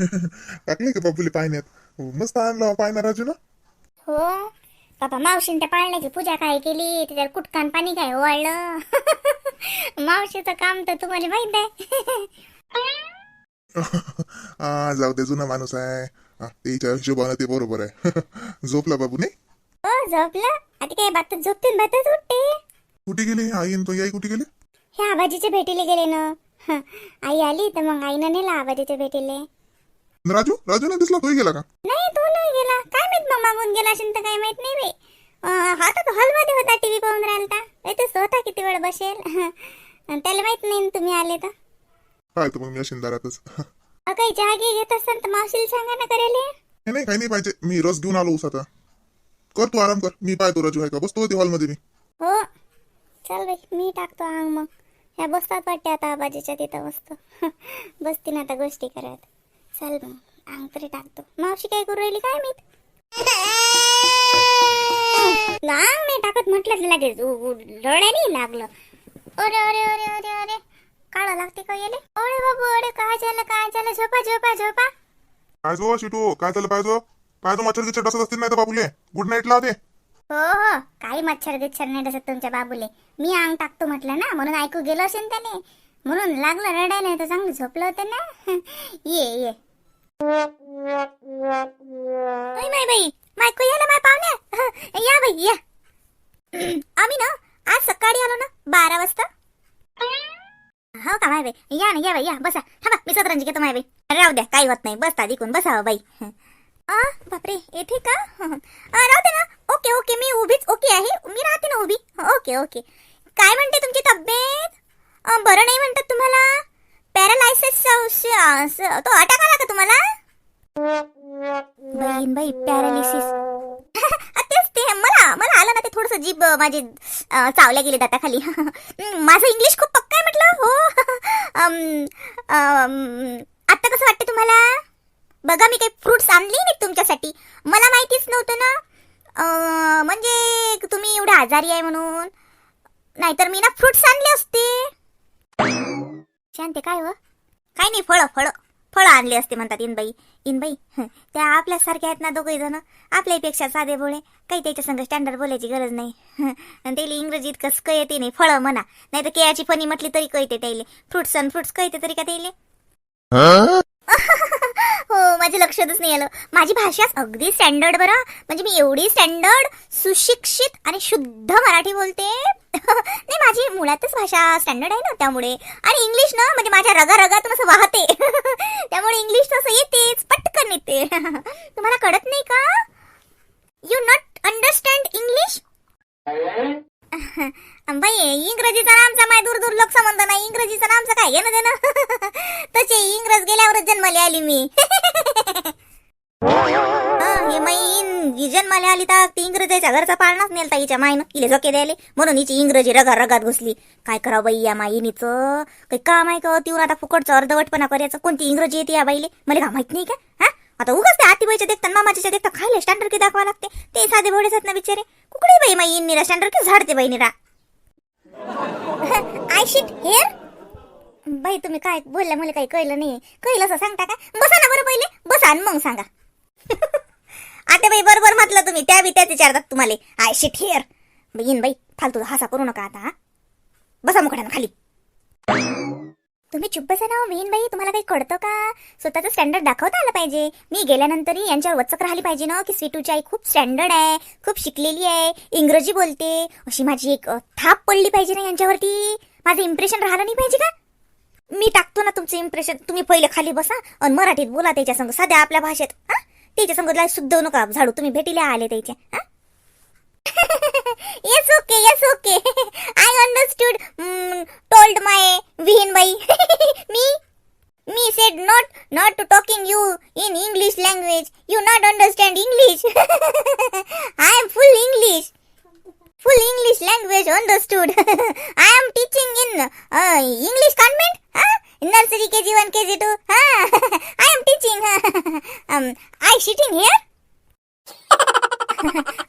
टाकले का बाबूले पाण्यात मस्त आणलं पायना राजू ना हो बाबा मावशीन त्या पाळण्याची पूजा काय केली? त्याच्यावर कुटकान पाणी काय वाळलं मावशीचं काम तर तुम्हाला माहीत आहे. हा जाऊ दे जुना माणूस आहे. हा, त्याच्या हिशोबानं ते बरोबर आहे. झोपला बाबू नाही? हो झोपलं. आता काय बातच झोपतील बातच उठते. कुठे गेले? आई तो आई कुठे गेले? ह्या आबाजीच्या भेटीला गेले ना. हं, आई आली तर मग आईनं नेला आबाजीच्या भेटीले. राजू राजू नाही दिसला तोही गेला का? नाही तो नाही गेला. काय माहीत मग मागून गेला असेल तर काय माहीत नाही अं, हा तर हॉलमध्ये होता टीव्ही पाहून राहिलता. इथेच होता किती वेळ बसेल? त्याला माहीत नाही न तुम्ही आले तर. काय तर मग मी असेल दारातच. अ, काही चहा घे घेत असाल तर मावशीला सांगा ना करेल. नाही काही नाही पाहिजे. मी रस घेऊन आलो आता. कर तू आराम कर. मी पाहतो राजू आहे का? बसतो होती हॉलमध्ये मी. हो. चल बाई मी टाकतो अंग मग. ह्या बसतात वाटते आता आबाजीच्या तिथं मस्त. बसतील आता गोष्टी करत चल मग अंग तरी टाकतो. मावशी काय करू राहिली काय माहीत? अंग नाही टाकत म्हटलं लगेच. रडायला लागलं. अरे अरे अरे अरे अरे काढा लागते का येले? अरे बाबू अरे काय झालं काय झालं? झोपा झोपा झोपा. काय जो शिटू काय झालं पाहिजो? पाहिजो मच्छर गिच्छर डसत असतील नाही तर बाबूले. गुड नाईट लावते हो हो काही मच्छर गिच्छर नाही डसत तुमच्या बाबूले. मी अंग टाकतो म्हटलं ना म्हणून ऐकू गेलो असेल त्याने म्हणून लागलं रडायला तर चांगलं झोपलं होतं ना. ये ये. ओय माय बाई माय या माय पाहुण्या. या बाई या. आम्ही ना आज सकाळी आलो ना बारा वाजता. हो का माय बाई? या ना या बाई या. बसा. थांबा मी सतरंजी घेतो माय बाई. राहू द्या काही होत नाही. बसता दिकून बसावं हो, बाई. आ बापरे येथे का? राहू दे ना. ओके ओके मी उभीच ओके आहे. मी राहते ना उभी. Okay okay. काय म्हणते तुमची तब्येत? बरं नाही म्हणतात तुम्हाला? पॅरालायसिस तो अटॅक आला का तुम्हाला? बहीण बाई पॅरालिसिस. तेच ते मला मला आलं ना ते थोडस जीभ माझे माझी अ, चावल्या खाली दाताखाली. माझं इंग्लिश खूप पक्का आहे म्हटलं हो. आता कसं वाटतं तुम्हाला? बघा मी काही फ्रुट्स आणली नाही तुमच्यासाठी. मला माहितीच नव्हतं ना. म्हणजे तुम्ही एवढे आजारी आहे म्हणून. नाहीतर मी ना फ्रुट्स आणले असते. शांते काय व काय नाही फळं फळं. फळं आणले असते म्हणतात इनबाई. इनबाई त्या त्या आपल्यासारख्या आहेत ना दोघे जण आपल्यापेक्षा साधे भोळे. काही त्याच्या संग स्टँडर्ड बोलायची गरज नाही. आणि त्याला इंग्रजीत कसं येते नाही फळं म्हणा. नाही तर केळाची फणी म्हटली तरी कळते त्याले. फ्रुट्स आणि फ्रुट्स कळते तरी का त्याले? हो माझ्या लक्षातच नाही आलं. माझी भाषा अगदी स्टँडर्ड बरं. म्हणजे मी एवढी स्टँडर्ड सुशिक्षित आणि शुद्ध मराठी बोलते. नाही माझी मुळातच भाषा स्टँडर्ड आहे ना त्यामुळे. आणि इंग्लिश ना म्हणजे माझ्या रगा रगातून असं वाहते. त्यामुळे इंग्लिश तसं येतेच पटकन येते. तुम्हाला कळत नाही का? यू नॉट अंडरस्टँड इंग्लिश बाई इंग्रजीचा आमचा माय दूर दूर लोक संबंध नाही. इंग्रजीचा नामचं काय? घेणं देणं गेल्यावरच आली मी. हे माईन विजन जन्माला आली तर ती इंग्रजाच्या घरचा पाळणाच नेलता हिच्या माईन हिले झोके द्यायले. म्हणून हिची इंग्रजी रगा रगात घुसली. काय करावं बाई या माईनीचं? काही काम आहे का? तिवर आता फुकटचं अर्धवटपणा करायचं. कोणती इंग्रजी येते या बाईले? मला का माहीत नाही का? हा? आता उगाच त्या आतीबाईच्या देखता मामाच्या देखता खायला स्टँडर्ड की दाखवा लागते? ते साधे भोडेच आहेत ना बिचारे. कुकडे बाई माईन निरा स्टँडर्ड की झाडते बाई निरा आय शिट हेअर बाई तुम्ही काय बोलल्या मला काही कळलं नाही. कळलं असं सांगता का? बसा ना बरं पहिले. बसा आणि मग सांगा. आता बाई बरोबर म्हटलं तुम्ही. त्या बी त्याच विचारतात तुम्हाला. आय शिट हिअर येईन बाई फालतू हसा करू नका आता बसा मुखड्यानं खाली. तुम्ही चुप बसा ना हो, विहीन बाई. तुम्हाला काही कळतं का? स्वतःचं स्टँडर्ड दाखवता आलं पाहिजे. मी गेल्यानंतरही यांच्यावर वचक राहिली पाहिजे ना हो, की स्वीटूची आई खूप स्टँडर्ड आहे खूप शिकलेली आहे इंग्रजी बोलते. अशी माझी एक थाप पडली पाहिजे ना यांच्यावरती. माझं इम्प्रेशन राहिलं नाही पाहिजे का? मी टाकतो ना तुमचं इम्प्रेशन तुम्ही पहिले खाली बसा आणि मराठीत बोला त्याच्या संग. साध्या आपल्या भाषेत त्याच्या संग लाई शुद्ध नका झाडू. तुम्ही भेटीला आले त्याच्या हा? Yes okay yes okay I understood told my विहीन बाई मी मी said not not to talking you in English language you not understand English I am full English full English language understood. I am teaching in uh, English convent. Huh? In nursery KG1, KG2. Huh? I am teaching. um, I sitting here.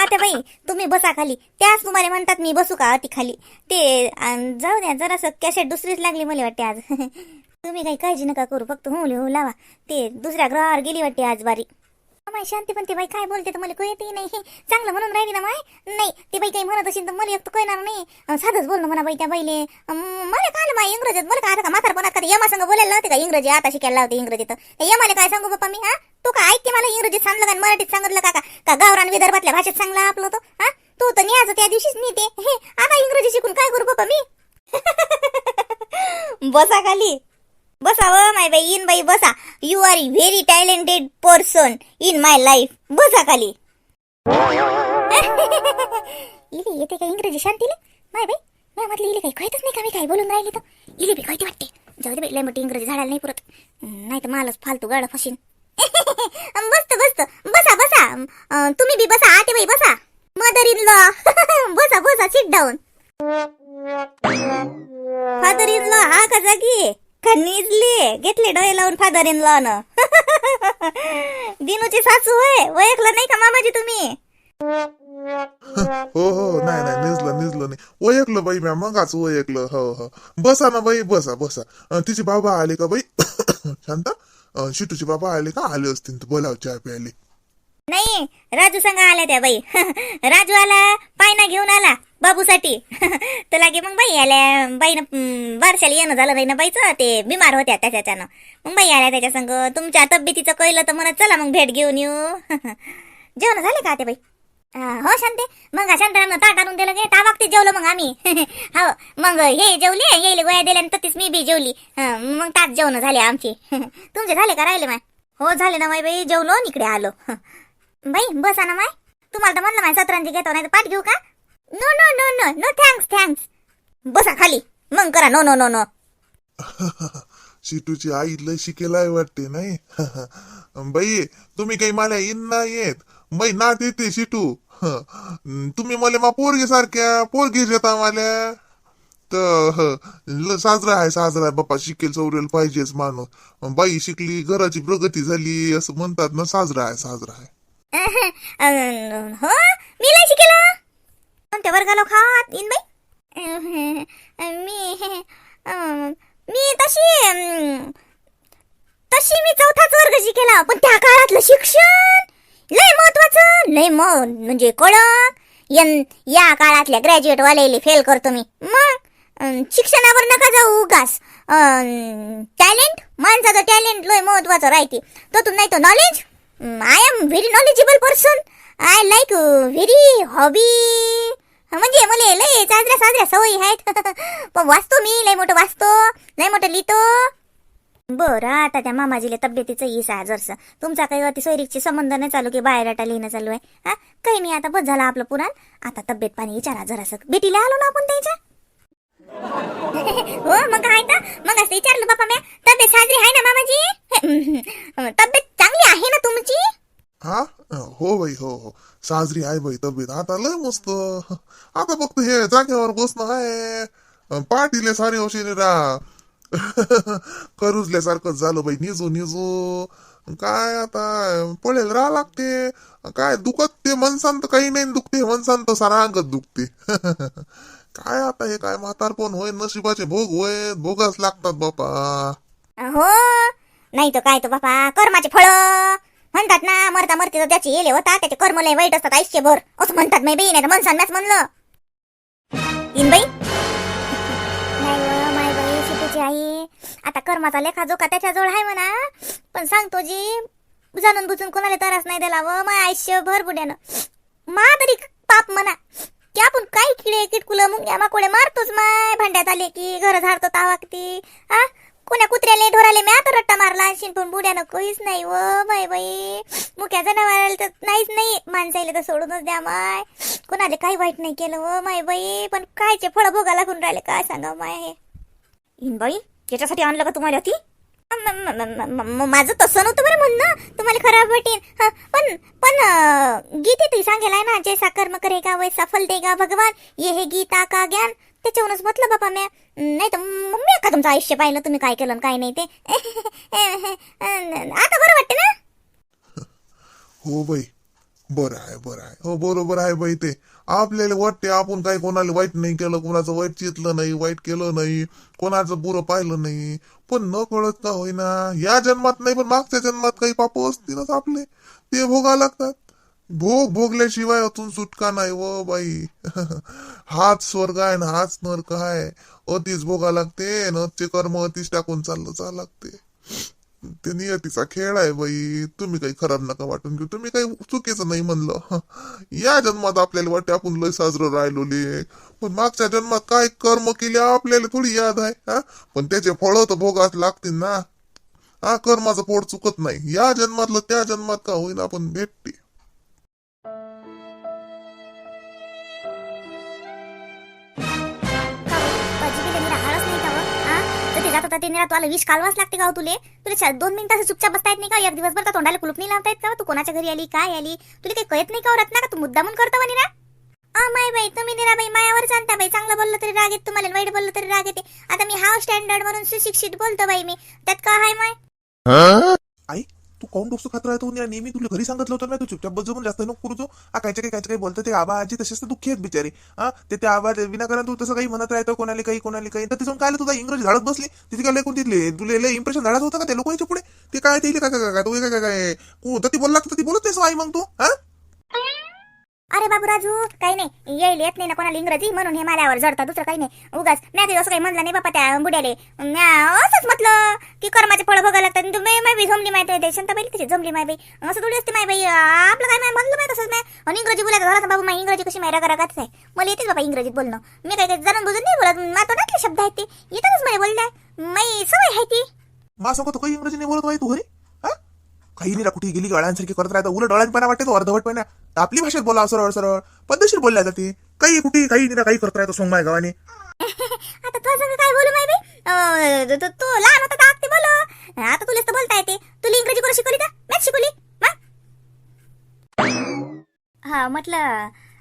आता बाई तुम्ही बसा खाली त्याच तुम्हाला म्हणतात मी बसू का अति खाली ते अं, जाऊ द्या जरासं कॅसेट दुसरीच लागली मला वाटते आज तुम्ही काही काळजी नका करू फक्त हो हो लावा ते दुसऱ्या ग्रहावर गेली वाटते आज बारी माय शांती पण ती बाई काय बोलते तर मला कळते नाही. चांगलं म्हणून राहिली ना माय? नाही ते बाई काही म्हणत असेल तर मला एक तर कळणार नाही. अं, साधंच बोलणं म्हणा बाई त्या बाईले. मला काय माय इंग्रजीत? मला काय आता का म्हातारपणात का यमा संग बोलायला लावते का? इंग्रजी आता शिकायला लावते इंग्रजीत. त्या काय सांगू बाप्पा मी हा? तू का ऐकते मला इंग्रजीत सांगलं का मराठीत सांगितलं का का? का गावरान विदर्भातल्या भाषेत सांगला आपलं तो हा? तू तर न्यायचं त्या दिवशीच नेते हे आता इंग्रजी शिकून काय करू बाप्पा मी? बसा खाली. बसा माय बाई इन बाई बसा. You are very talented person in my life बसा खाली. इली येते का इंग्रजी शांतीले माय बाई माय म्हटलं इले काही कळतच नाही का? मी काय बोलून राहिली तर? इले बी कळते वाटते. जाऊ दे बाई लय मोठी इंग्रजी झाडाला नाही पुरत. नाही तर मालच फालतू गाडा फशीन. बसत बसत बसा बसा. तुम्ही बी बसा. आते बाई बसा. मदर इन लॉ बसा बसा. Sit down father in law हा का जागी? निजले घेतले डोळे लावून फादर इन लॉ न दिनूची सासू होय. ओळखलं नाही का मामाजी तुम्ही? हो हो नाही नाही निजलं निजलं नाही. ओळखलं बाई मॅम मगाच ओळखलं हो हो. बसा ना बाई बसा बसा. अं, तिचे बाबा आले का बाई? शांता. अं, शिटूचे बाबा आले का? आले असतील तर बोलाव चहा प्यायले. नाही राजू संग आल्या त्या बाई. राजू आला पायना घेऊन आला. बाबूसाठी. तर लागे मग बाई आल्या बाईनं बारशाला येणं झालं नाही ना बाईचं ते बिमार होत्या त्याच्यानं. मग बाई आल्या त्याच्या संग तुमच्या तब्येतीचं कळलं तर म्हणत चला मग भेट घेऊन येऊ. जेवण झाले का ते बाई? हो शांते. मग शांतारामनं ताट आणून दिलं गे त्या बाबतीत जेवलो मग आम्ही. हो मग हे जेवले येईल गोळ्या दिल्यानंतर तीच मी बी जेवली. मग ताट जेवण झाले आमचे. तुमचे झाले का राहिले माय? हो झाले ना माय बाई जेवलो आणि इकडे आलो. बाई बसा ना माय. तुम्हाला तर म्हणलं माय सतरांची घेतो नाही तर पाठ घेऊ का? No no no no no thanks thanks बसा खाली. मग करा. नो नो नो नो शिटूची आई लय शिकेलाय वाटते नाही? बाई तुम्ही काही मला इन नाही येत. बाई नात येते शिटू. तुम्ही मला मा पोरगी सारख्या पोरगी येता मला. तर साजरा आहे साजरा आहे. बाप्पा शिकेल चौरेल पाहिजेच माणूस. बाई शिकली घराची प्रगती झाली असं म्हणतात ना साजरा आहे साजरा आहे. हो? मी लय शिकेलं त्यावर वर्गाला खात इन बाई मी मी तशी तशी मी चौथाच वर्ग शिकेला पण त्या काळातलं शिक्षण लय महत्वाचं लय म म्हणजे कळक यन या काळातल्या ग्रॅज्युएट वाले फेल करतो मी. मग शिक्षणावर नका जाऊ उगास टॅलेंट माणसाचं टॅलेंट लय महत्वाचं राहते. तो तुम नाही तो knowledge I am very knowledgeable person I like very hobby म्हणजे मला लय साजऱ्या साजऱ्या सवयी आहेत. पण वाचतो मी लय मोठं वाचतो लय मोठं लिहितो. बरं आता त्या मामाजीला तब्येतीचं ईस आहे जरसं. तुमचा काही अति सोयरीकची संबंध नाही चालू की बाहेर बायोडाटा लिहिणं चालू आहे. हा? काही नाही आता बस झाला आपलं पुराण. आता तब्येत पाणी विचारा जरासं. बेटीला आलो ना आपण त्याच्या? हो मग काय तर. मग असं विचारलं बापा म्या. तब्येत साजरी आहे ना मामाजी? तब्येत चांगली आहे ना तुमची? हा? हो बाई हो हो. साजरी आहे बाई तब्येत. आता लय मस्त. आता फक्त हे जागेवर बसणं आहे. पाठीले सारे औषधी रा. करुजल्यासारखं झालं बाई निजू निजू. काय आता? पळेल राहा लागते. काय दुखत ते मनसांत काही नाही दुखते मनसांत तर सारा अंगत दुखते. काय आता हे काय म्हातारपण होय नशिबाचे भोग होय भोगाच लागतात बापा. हो नाही तर काय तो बापा कर्माचे फळ. म्हणतात ना मरता मरते तर त्याची येले होता त्याचे कर्म लय वाईट असतात आयुष्यभर. असं म्हणतात नाही बाई नाही तर मनसान मॅच म्हणलं. In by. नाही माय बाई शिकूची आई आता कर्माचा लेखा जोखा त्याच्याजवळ आहे म्हणा. पण सांगतो जी जाणून बुजून कोणाला त्रास नाही दिला व माय आयुष्यभर बुड्यानं. मा तरी पाप म्हणा. की आपण काही किडे किटकुलं मुंग्या माकोडे मारतोच माय. भांड्यात आले की घर झाडतो तावाकती. हा कोण्या कुत्र्याले ढोराले मी आता रट्टा मारला आणशीन पण बुड्यानं काहीच नाही व बाय बाई. मुक्या जनावराला तर नाहीच नाही माणसाईला तर सोडूनच द्या माय. कोणाले काही वाईट नाही केलं व माय बाई. पण कायचे फळ भोगा लागून राहिले काय सांगा माय हे? इन बाई त्याच्यासाठी आणलं का तुम्हाला ती? माझं तसं नव्हतं बरं म्हणणं. तुम्हाला खराब वाटेल हं, पण पण अं, गीतेतही सांगेल आहे ना जैसा कर्म करेगा वैसा फल देगा भगवान. ये हे गीता का ज्ञान? त्याच्यावरूनच म्हटलं बाबा म्या नाही तर मम्मी का तुमचं आयुष्य पाहिलं तुम्ही काय केलं आणि काय नाही ते. आता बरं वाटते ना? हो बाई. बरं आहे बरं आहे. हो बरोबर आहे बाई ते. आपल्याला वाटते आपण काही कोणाला वाईट नाही केलं कोणाचं वाईट चितलं नाही वाईट केलं नाही कोणाचं बुरं पाहिलं नाही. पण न कळत का होईना या जन्मात नाही पण मागच्या जन्मात काही पाप असतीलच आपले. ते भोगा लागतात. भोग भोगल्याशिवाय अतून सुटका नाही व बाई. हाच स्वर्ग आहे ना हाच नरक आहे. अतिच भोगा लागते न ते कर्म अतिच टाकून चाललं जा लागते. ते नियतीचा खेळ आहे बाई. तुम्ही काही खराब नका वाटून घेऊ. तुम्ही काही चुकीचं नाही म्हणलं. या जन्मात आपल्याला वाटते आपण लय साजरं राहिलोले. पण मागच्या जन्मात काय कर्म केले आपल्याला थोडी याद आहे हा? पण त्याचे फळ तर भोगात लागतील ना. हा कर्माचं पोट चुकत नाही. या जन्मातलं त्या जन्मात का होईना आपण भेटते. तर ते निरा तुला विष कालवाच लागते का हो तुले तुला दोन मिनिटं असं चुपचाप बसता येत नाही का? एक दिवसभर तर तोंडाला कुलूप नाही लावता येत का? तू कोणाच्या घरी आली काय आली? तुला काही कळत नाही का हो रत्ना का तू मुद्दामून करतो निरा अ माय बाई तुम्ही निरा बाई मायावर जाणता बाई. चांगलं बोललं तरी राग येत तुम्हाला वाईट बोललं तरी राग येते. आता मी हाव स्टँडर्ड म्हणून सुशिक्षित बोलतो बाई मी. त्यात का हाय माय? आई तू काऊन डोकं खात राहतो? आणि नेहमी तुला घरी सांगितलं होतं ना तू चुपचाप बस पण जास्त नको करू जो हा कायच्या काही कायच्या काही बोलतं ते आबा आजी तसेच तर दुःखी आहेत बिचारी. हा ते त्या आबा विनाकारण तू तसं काही म्हणत राहतो कोणाला काही कोणाला काही. तर तिथून काय तुझा? इंग्रजी झाडत बसली. तिथे काय कोण तिथले? तुला इम्प्रेशन झाडत होतं का त्या लोकांच्या पुढे? ते काय ते काय काय काय तू काय काय काय तू ती बोलला तर ती बोलत नाहीस आई मग तू हा? अरे बाबू राजू काही नाही. येईल येत नाही ना कोणाला इंग्रजी म्हणून हे माल्यावर जडतं दुसरं काही नाही. उगाच नाही ते असं काही म्हणलं नाही बापा त्या बुड्याले. असंच म्हटलं की कर्माचे फळ बघायला लागतात. आणि तुम्ही माय बाई जमली माहिती शांताबाई तिची जमली माय बाई. असं थोडी असते माय बाई. आपलं काय माय म्हणलं माहिती तसंच नाही आणि इंग्रजी बोलायचं झालं बाबू माय इंग्रजी कशी माय रगारगाच आहे. मला येतेच बाबा इंग्रजीत बोलणं. मी काही काही जाणून बुजून नाही बोलत. मातो नाटले शब्द आहेत ते. येतातच मला बोलल्या माई सवय आहे ती. मा काही इंग्रजी नाही बोलत बाई तू घरी? काही नाही कुठे गेली गळ्यांसारखी करत राहतो. उलट डोळ्यांपणा वाटते तो अर्धवटपणा. आपली भाषेत बोला सरळ सरळ. पद्धतशीर बोलल्या जाते. काही कुठे काही नाही काही करत राहतो सोंग माय गावाने. आता काय बोलू माय तू- लहान होता तर आत्ते बोलो. आता तुलाच तर बोलता येते. तुला इंग्रजी कोण शिकवली का? मॅथ शिकवली? हा म्हटलं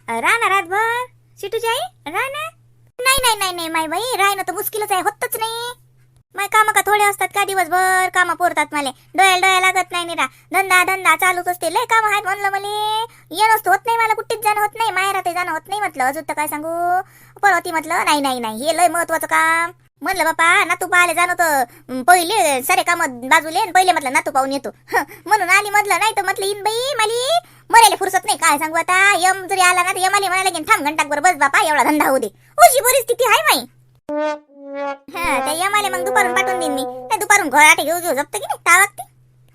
राहणार रातभर. सिटूची आई राहणार नाही नाही नाही नाही माय बाई. राहणं तर मुश्किलच आहे होतच नाही. माय काम का थोडे असतात का? दिवसभर कामं पुरतात मला. डोळ्याला डोळ्या लागत नाही निरा. धंदा धंदा चालूच असते. लय काम आहेत म्हणलं मला. येणं होत नाही मला. कुठेच जाणं होत नाही. माहेरात जाणं होत नाही म्हटलं. अजून तर काय सांगू? परवती म्हटलं नाही नाही नाही. हे लय महत्वाचं काम. म्हणलं बापा नातू पाहायला जाणं तर पहिले सारे काम बाजूले पहिले म्हटलं नातू पाहून येतो. म्हणून आली म्हटलं नाही तर म्हटलं इन बाई माली मरायला फुरसत नाही. काय सांगू आता? यम जरी आला ना तर यमाली म्हणायला की थांब घंटाकभर बस बापा एवढा धंदा होऊ दे. अशी परिस्थिती आहे माई. हा त्या यमाले मग दुपारून पाठवून देईन मी. दुपारून घोराटे घेऊ घेऊ जपत की नाही? का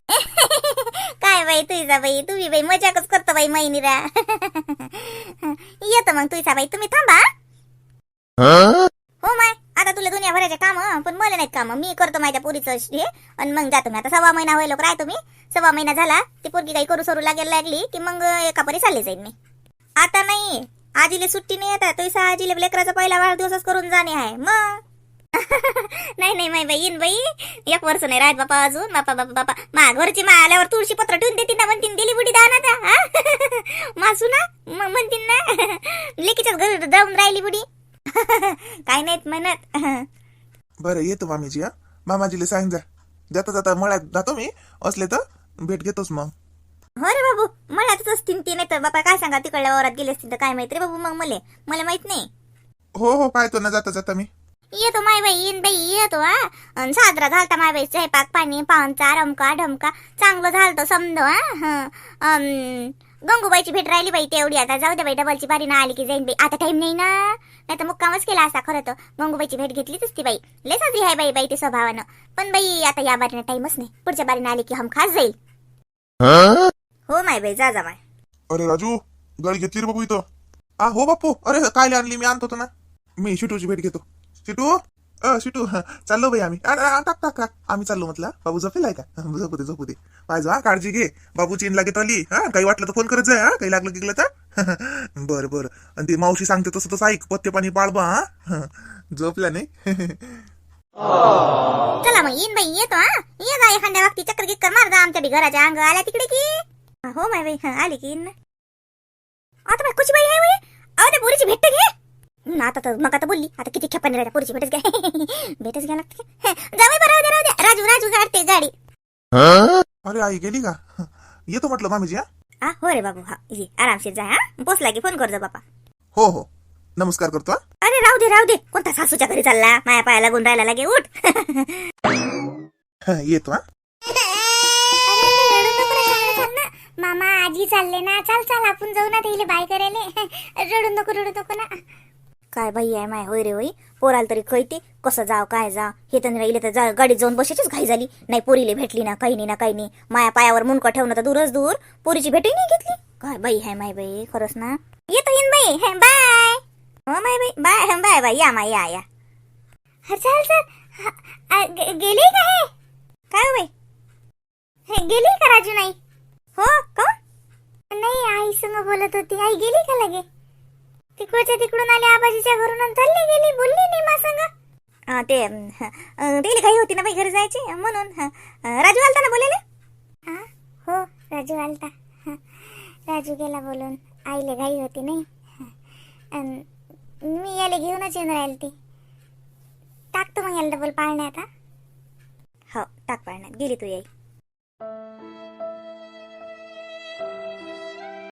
काय बाई तुझा बाई? तुम्ही बाई मजाकच करतो बाई महिनीरा. येतो मग तुझा बाई तुम्ही थांबा. हो माय आता तुला दुनिया भरायचे काम पण मला नाहीत काम. मी करतो माझ्या पुरीचं हे आणि मग जातो मी. आता सव्वा महिना होईल राय तुम्ही सव्वा महिना झाला ती पोरगी काही करू सरू लागेल लागली की मग एका परी चालली जाईन मी. आता नाही. आजीले सुट्टी नाही येतात तुझा आजीले लेकराचा पहिला वाढदिवसच करून जाणे आहे. मग? नाही नाही माय बाई येईन बाई. एक वर्ष नाही राहत बापा अजून. बापा बापा बापा. मा घरची मा आल्यावर तुळशी पत्र ठेवून देतील ना म्हणतील दिली बुडी दाना त्या मासू ना मग म्हणतील ना. लेकीच्याच घरी जाऊन राहिली बुडी. काय नाहीत म्हणत. बरं येतो मामीजी हा. मामाजीला सांग जा. जाता जाता मळ्यात जातो मी. असले तर भेट घेतोच मग. हो रे बाबू मला असतील ती नाही तर बापा काय सांगा तिकडल्या वावरात गेले असतील तर काय माहीत रे बाबू मग मले. मला माहीत नाही. हो हो पाहतो ना जाता जाता मी. येतो माय बाई येईन बाई येतो हा. अन साजरा झालता माय बाई स्वयंपाक पाणी पाहुणचा रमका ढमका. चांगलं झालतं समज हा. गंगूबाईची भेट राहिली बाई तेवढी. आता जाऊ दे बाई डबलची बारी ना आली की जाईन बाई. आता टाइम नाही ना. नाही तर मुक्कामच केला असा खरं तर. गंगूबाईची भेट घेतलीच ती बाई. लय साजरी आहे बाई बाई ते स्वभावानं. पण बाई आता या बारीनं टाइमच नाही. पुढच्या बारीनं आली की हम खास जाईल. हो माय बाई जा जा माय. अरे राजू गाडी घेतली रे बाबू इथं. आ हो बापू. अरे काय आणली? मी आणतो ना. मी शिटूची भेट घेतो. शिटू अ शिटू चाललो बाई आम्ही. टाक टाक टाक. आम्ही चाललो म्हटलं. बाबू झोपेल आहे का? झोपू दे झोपू दे. पाहिजे हा काळजी घे. बाबू चीन लागत आली. हा काही वाटलं तर फोन करत जाय हा काही लागलं गेलं तर. बरं बरं. आणि ती मावशी सांगते तसं तसं ऐक पत्ते पाणी पाळबा हा. झोपला नाही. चला मग येईन बाई येतो हा. ये जा एखाद्या वागती चक्कर गिक्कर मार जा आमच्या बी घराच्या अंग आल्या तिकडे की? हो माय बाई आली की येईन आता बाई कुची बाई आहे बाई अहो त्या पोरीची भेट घे. आता तर मग आता बोलली आता किती खेपाने राहत्या पोरीची भेटच घ्या. भेटच घ्या लागते. हं, जा बाई बरं राहू द्या. राहू द्या राजू राजू गाडते गाडी. अरे आई गेली का? येतो म्हटलं मामीजी हा? हा हो रे बाबू हा ये आरामशीर जाय हा. पोचला की फोन करतो बापा. हो हो. नमस्कार करतो हा. अरे राहू दे राहू दे. कोणता सासूच्या घरी चालला? माया पाया लागून राहायला लागे उठ. हा, येतो हा. मामा आजी चालले ना. चाल चाल आपण जाऊ ना तिला बाय करायला. रडू नको रडू नको ना. काय बाई आहे माय होय रे होई पोराला तरी कळते. कसं जाव काय जा हे तर राहिले तर जा गाडीत जाऊन बसायचीच घाई झाली. नाही पोरीले भेटली ना काही नाही ना काही नाही. माया पायावर मुंडकं ठेवणं तर दूरच दूर. पोरीची भेटही नाही घेतली. काय बाई हाय माय बाई? खरंच ना? येतो येईन बाई. हे, बाय. हो माय बाई. Bye bye bye. या माय या या. हा, चल चल. गेली का हे? काय हो बाई? हे गेली का राजू नाही हो का नाही आई संग बोलत होती. आई गेली का लगे? तिकडच्या तिकडून आली आबाजीच्या घरून चालली गेली बोलली नाही मा संग. ते तिला काही होती ना बाई घरी जायची? म्हणून हं. राजू आलता ना बोलायला? हो राजू आलता. राजू गेला बोलून. आईले घाई होती नाही. मी याला घेऊनच येऊन राहील ती. टाकतो मग याला डबल पाळण्यात हो टाक पाळण्यात. गेली तू याई.